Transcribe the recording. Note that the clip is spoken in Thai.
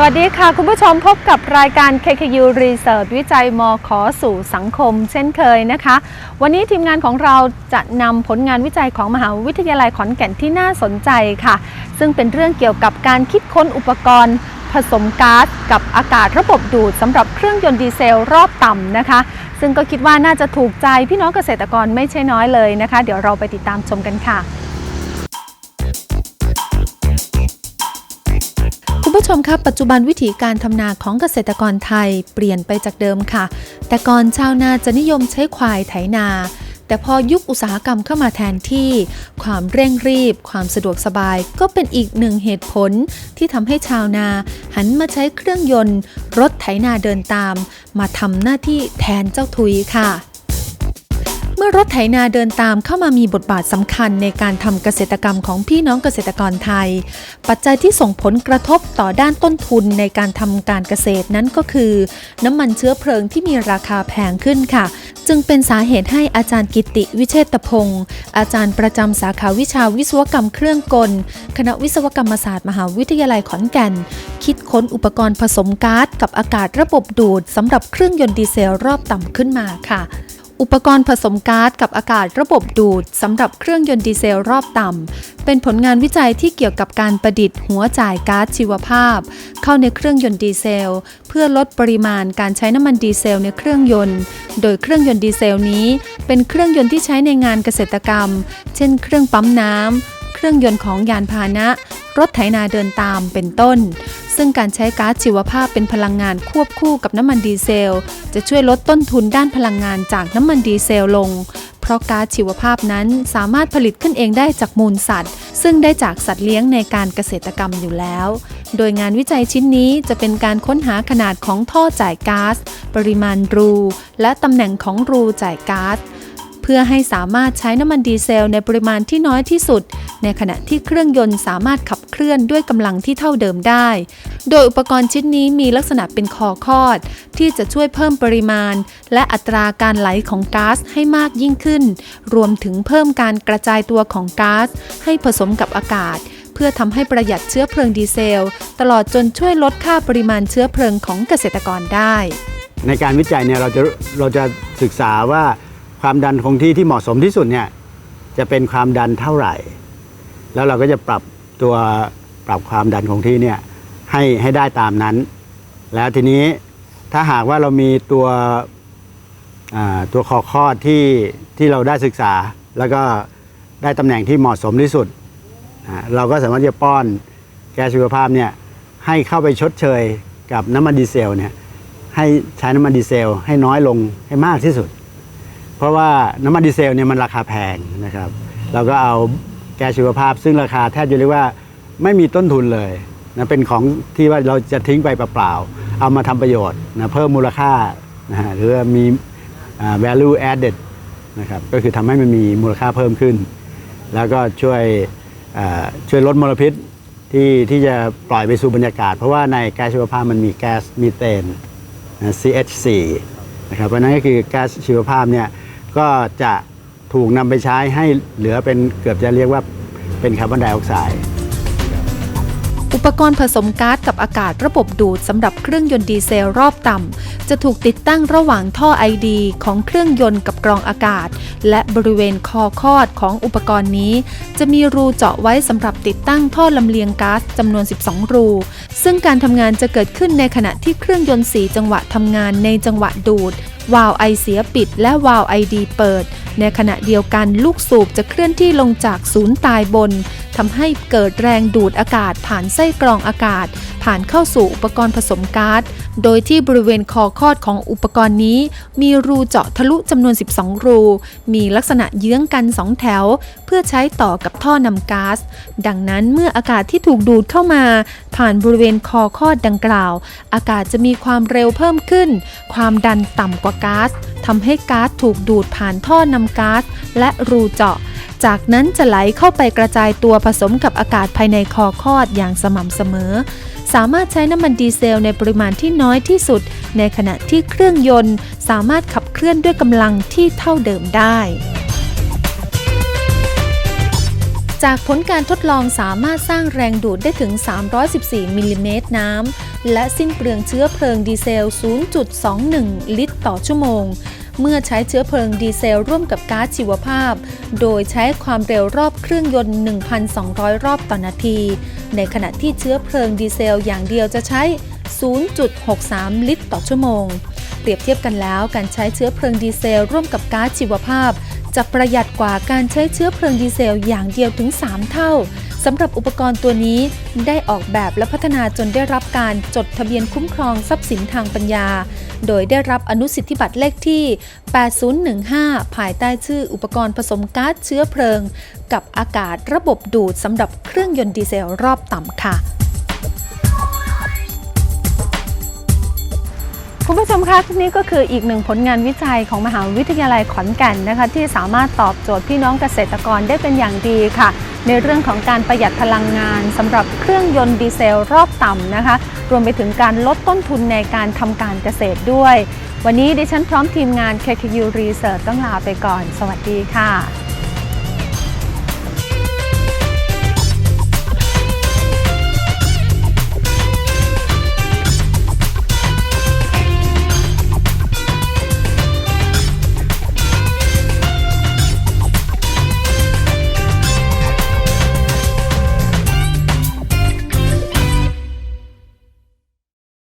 สวัสดีค่ะ คุณผู้ชมพบกับรายการ KKU Research วิจัยมขอสู่สังคม เช่นเคยนะคะ วันนี้ทีมงานของเราจะนำผลงานวิจัยของมหาวิทยาลัยขอนแก่นที่น่าสนใจค่ะ ซึ่งเป็นเรื่องเกี่ยวกับการคิดค้นอุปกรณ์ ผสมก๊าซกับอากาศระบบดูดสำหรับเครื่องยนต์ดีเซลรอบต่ำนะคะ ซึ่งก็คิดว่าน่าจะถูกใจพี่น้องเกษตรกรไม่ใช่น้อยเลยนะคะ เดี๋ยวเราไปติดตามชมกันค่ะ ชมครับปัจจุบันวิธีการทำนาของเกษตรกรไทยเปลี่ยนไปจากเดิมค่ะ แต่ก่อนชาวนาจะนิยมใช้ควายไถนา แต่พอยุคอุตสาหกรรมเข้ามาแทนที่ ความเร่งรีบ ความสะดวกสบายก็เป็นอีกหนึ่งเหตุผล ที่ทำให้ชาวนาหันมาใช้เครื่องยนต์ รถไถนาเดินตาม มาทำหน้าที่แทนเจ้าทุยค่ะ อรถไถนาเดินตามเข้ามามีบทบาทสำคัญในการทำเกษตรกรรมของพี่น้องเกษตรกรไทย ปัจจัยที่ส่งผลกระทบต่อด้านต้นทุนในการทำการเกษตรนั้นก็คือ น้ำมันเชื้อเพลิงที่มีราคาแพงขึ้นค่ะ จึงเป็นสาเหตุให้อาจารย์กิติวิเชษตพงศ์อาจารย์ประจำสาขาวิชาวิศวกรรมเครื่องกล คณะวิศวกรรมศาสตร์มหาวิทยาลัยขอนแก่น คิดค้นอุปกรณ์ผสมก๊าซกับอากาศระบบดูดสำหรับเครื่องยนต์ดีเซลรอบต่ำขึ้นมาค่ะ อุปกรณ์ผสมก๊าซกับอากาศระบบดูดสำหรับเครื่องยนต์ดีเซลรอบต่ำ เป็นผลงานวิจัยที่เกี่ยวกับการประดิษฐ์หัวจ่ายก๊าซชีวภาพ เข้าในเครื่องยนต์ดีเซล เพื่อลดปริมาณการใช้น้ำมันดีเซลในเครื่องยนต์ โดยเครื่องยนต์ดีเซลนี้ เป็นเครื่องยนต์ที่ใช้ในงานเกษตรกรรม เช่น เครื่องปั๊มน้ำเครื่องยนต์ของยานพาหนะ รถไถนาเดินตามเป็นต้น ซึ่งการใช้ก๊าซชีวภาพเป็นพลังงานควบคู่กับน้ำมันดีเซล จะช่วยลดต้นทุนด้านพลังงานจากน้ำมันดีเซลลง เพราะก๊าซชีวภาพนั้นสามารถผลิตขึ้นเองได้จากมูลสัตว์ ซึ่งได้จากสัตว์เลี้ยงในการเกษตรกรรมอยู่แล้ว โดยงานวิจัยชิ้นนี้จะเป็นการค้นหาขนาดของท่อจ่ายก๊าซปริมาณรู และตำแหน่งของรูจ่ายก๊าซเพื่อให้สามารถใช้น้ำมันดีเซลในปริมาณที่น้อยที่สุด ในขณะที่เครื่องยนต์สามารถขับเคลื่อนด้วยกำลังที่เท่าเดิมได้ โดยอุปกรณ์ชิ้นนี้มีลักษณะเป็นคอคอด ที่จะช่วยเพิ่มปริมาณ และอัตราการไหลของก๊าซให้มากยิ่งขึ้น รวมถึงเพิ่มการกระจายตัวของก๊าซให้ผสมกับอากาศ เพื่อทำให้ประหยัดเชื้อเพลิงดีเซล ตลอดจนช่วยลดค่าปริมาณเชื้อเพลิงของเกษตรกรได้ ในการวิจัยเนี่ยเราจะเราจะศึกษาว่าความดันคงที่ที่เหมาะสมที่สุดเนี่ยจะเป็นความดันเท่าไหร่ แล้วเราก็จะปรับตัวปรับความดันคงที่เนี่ย ให้ให้ได้ตามนั้น แล้วทีนี้ถ้าหากว่าเรามีตัวตัวคอคลอที่ที่เราได้ศึกษา แล้วก็ได้ตำแหน่งที่เหมาะสมที่สุด เราก็สามารถจะป้อนแก๊สชีวภาพเนี่ยให้เข้าไปชดเชยกับน้ำมันดีเซลเนี่ยให้ใช้น้ำมันดีเซล ให้น้อยลงให้มากที่สุด เพราะว่าน้ำมันดีเซลเนี่ยมันราคาแพงนะครับ เราก็เอาแก๊สชีวภาพ ซึ่งราคาแทบจะเรียกว่าไม่มีต้นทุนเลย นะเป็นของที่ว่าเราจะทิ้งไปเปล่าๆเอามาทำประโยชน์นะเพิ่มมูลค่านะฮะหรือมี value added นะครับก็คือทำให้มันมีมูลค่าเพิ่มขึ้น แล้วก็ช่วยช่วยลดมลพิษที่ที่จะปล่อยไปสู่บรรยากาศ เพราะว่าในแก๊สชีวภาพมันมีแก๊สมีเทนนะ CH4 นะครับเพราะนั้นก็คือแก๊าซชีวภาพเนี่ยก็จะถูกนำไปใช้ให้เหลือเป็นเกือบจะเรียกว่าเป็นคาร์บอนไดออกไซด์ อุปกรณ์ผสมก๊าซกับอากาศระบบดูดสำหรับเครื่องยนต์ดีเซลรอบต่ำจะถูกติดตั้งระหว่างท่อไอดีของเครื่องยนต์กับกรองอากาศ และบริเวณคอคอดของอุปกรณ์นี้ จะมีรูเจาะไว้สำหรับติดตั้งท่อลำเลียงก๊าซจำนวน 12 รู ซึ่งการทำงานจะเกิดขึ้นในขณะที่เครื่องยนต์4จังหวะทำงานในจังหวะดูดวาล์วไอเสียปิดและวาล์วไอดีเปิด ในขณะเดียวกันลูกสูบจะเคลื่อนที่ลงจากศูนย์ตายบน ทำให้เกิดแรงดูดอากาศผ่านไส้กรองอากาศ ผ่านเข้าสู่อุปกรณ์ผสมก๊าซโดยที่บริเวณคอคอดของอุปกรณ์นี้ มีรูเจาะทะลุจำนวน 12 รู มีลักษณะเยื้องกัน 2 แถว เพื่อใช้ต่อกับท่อนำก๊าซดังนั้นเมื่ออากาศที่ถูกดูดเข้ามา ผ่านบริเวณคอคอดดังกล่าว อากาศจะมีความเร็วเพิ่มขึ้น ความดันต่ำกว่าก๊าซทำให้ก๊าซถูกดูดผ่านท่อนำก๊าซและรูเจาะ จากนั้นจะไหลเข้าไปกระจายตัวผสมกับอากาศภายในคอคอดอย่างสม่ำเสมอ สามารถใช้น้ำมันดีเซลในปริมาณที่น้อยที่สุด ในขณะที่เครื่องยนต์ สามารถขับเคลื่อนด้วยกำลังที่เท่าเดิมได้จากผลการทดลองสามารถสร้างแรงดูดได้ถึง 314 มิลลิเมตรน้ำ และสิ้นเปลืองเชื้อเพลิงดีเซล 0.21 ลิตรต่อชั่วโมง เมื่อใช้เชื้อเพลิงดีเซลร่วมกับก๊าซชีวภาพ โดยใช้ความเร็วรอบเครื่องยนต์ 1,200 รอบต่อนาที ในขณะที่เชื้อเพลิงดีเซลอย่างเดียวจะใช้ 0.63 ลิตรต่อชั่วโมง เปรียบเทียบกันแล้วการใช้เชื้อเพลิงดีเซลร่วมกับก๊าซชีวภาพ จะประหยัดกว่าการใช้เชื้อเพลิงดีเซลอย่างเดียวถึง 3 เท่า สำหรับอุปกรณ์ตัวนี้ได้ออกแบบและพัฒนาจนได้รับการจดทะเบียนคุ้มครองทรัพย์สินทางปัญญา โดยได้รับอนุสิทธิบัตรเลขที่ 8015 ภายใต้ชื่ออุปกรณ์ผสมก๊าซเชื้อเพลิง กับอากาศระบบดูดสำหรับเครื่องยนต์ดีเซลรอบต่ำค่ะคุณผู้ชมคะนี่ก็คืออีกหนึ่งผลงานวิจัยของมหาวิทยาลัยขอนแก่นนะคะ ที่สามารถตอบโจทย์พี่น้องเกษตรกรได้เป็นอย่างดีค่ะ ในเรื่องของการประหยัดพลังงานสำหรับเครื่องยนต์ดีเซลรอบต่ำนะคะ รวมไปถึงการลดต้นทุนในการทำการเกษตรด้วย วันนี้ดิฉันพร้อมทีมงาน KKU Research ต้องลาไปก่อน สวัสดีค่ะ